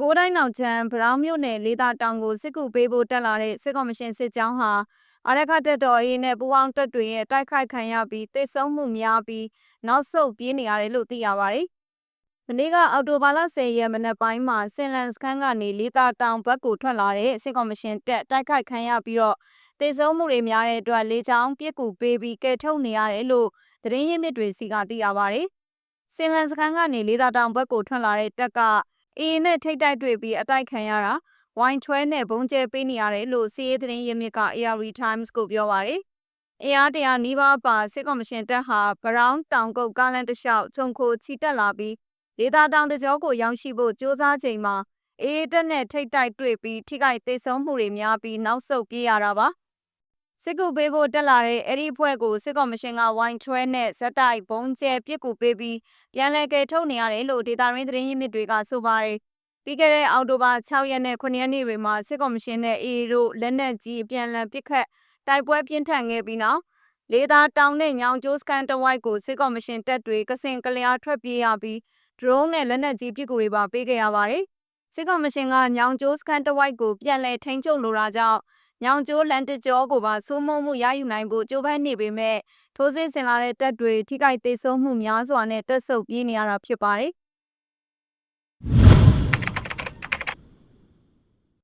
ကိုးတိုင်းနောက်ချမ်းဗရောင်းမြို့နယ်လေးသာတောင်ကိုစစ်ကူပေးဖို့တက်လာတဲ့စစ်ကော်မရှင်စစ်ကြောင်းဟာအာရခတက်တော်အေးနဲ့ပူးပေါင်းတပ်တွေရဲ့တိုက်ခိုက်ခံရပြီးတိုက်ဆုံမှုများပြီးနောက်ဆုတ်ပြေးနေရတယ်လို့သိရပါတယ်။မနေ့ကအော်တိုဘာလ10ရက်မနက်ပိုင်းမှာစင်လန်စခန်းကနေလေးသာတောင်ဘက်ကိုထွက်လာတဲ့စစ်ကော်မရှင်တက်တိုက်ခိုက်ခံရပြီးတော့တိုက်ဆုံမှုတွေများတဲ့အတွက်လေချောင်းပြစ်ကူပေးပြီးကဲထုတ်နေရတယ်လို့သတင်းရင်းမြစ်တွေစီကသိရပါတယ်။စင်လန်စခန်းကနေလေးသာတောင်ဘက်ကိုထွက်လာတဲ့တက်က အေးနဲ့ထိတ်တိုက်တွေ့ပြီးအတိုက်ခံရတာဝိုင်းထွဲနဲ့ဘုံကျဲပေးနေရတယ်လို့စီးရေးသတင်းရင်းမြစ်က AR Times ကိုပြောပါရယ်။အင်အားတရားနီးပါးပါစစ်ကော်မရှင်တပ်ဟာဗရောင်းတောင်ကုတ်ကားလန်တလျှောက်ခြုံခိုချီတက်လာပြီးဒေသတောင်တကြောကိုရောက်ရှိဖို့စ조사ချိန်မှာအေးတက်နဲ့ထိတ်တိုက်တွေ့ပြီးထိခိုက်သေးဆုံးမှုတွေများပြီးနောက်ဆုတ်ပြေးရတာပါ။ စစ်ကူပေးဖို့တက်လာတဲ့အဲ့ဒီဖွဲ့ကိုစစ်ကော်မရှင်ကဝိုင်းထွဲနဲ့ဇက်တိုက်ဘုံကျဲပြစ်ကူပေးပြီးပြန်လည်ကယ်ထုတ်နေရတယ်လို့ဒေတာရင်းသတင်းရင်းမြစ်တွေကဆိုပါတယ်။ပြီးခဲ့တဲ့အောက်တိုဘာ6ရက်နဲ့9ရက်နေ့တွေမှာစစ်ကော်မရှင်နဲ့ AA တို့လက်နက်ကြီးအပြန်အလှန်ပစ်ခတ်တိုက်ပွဲပြင်းထန်ခဲ့ပြီးနောက်လေသာတောင်နဲ့ညောင်ကျိုးစကန်တဝိုက်ကိုစစ်ကော်မရှင်တပ်တွေကစင်ကလျားထွက်ပြေးရပြီး drone နဲ့လက်နက်ကြီးပစ်ကူတွေပါပေးခဲ့ရပါတယ်။စစ်ကော်မရှင်ကညောင်ကျိုးစကန်တဝိုက်ကိုပြန်လည်ထိန်းချုပ်လိုတာကြောင့် ညောင်ကျိုးလန်တကြောကိုပါစိုးမိုးမှုရယူနိုင်ဖို့ကြိုးပမ်းနေပေမဲ့ထိုးစစ်ဆင်လာတဲ့တပ်တွေထိခိုက်သေးဆုံးမှုများစွာနဲ့တက်ဆုပ်ပြေးနေရတာဖြစ်ပါတယ်။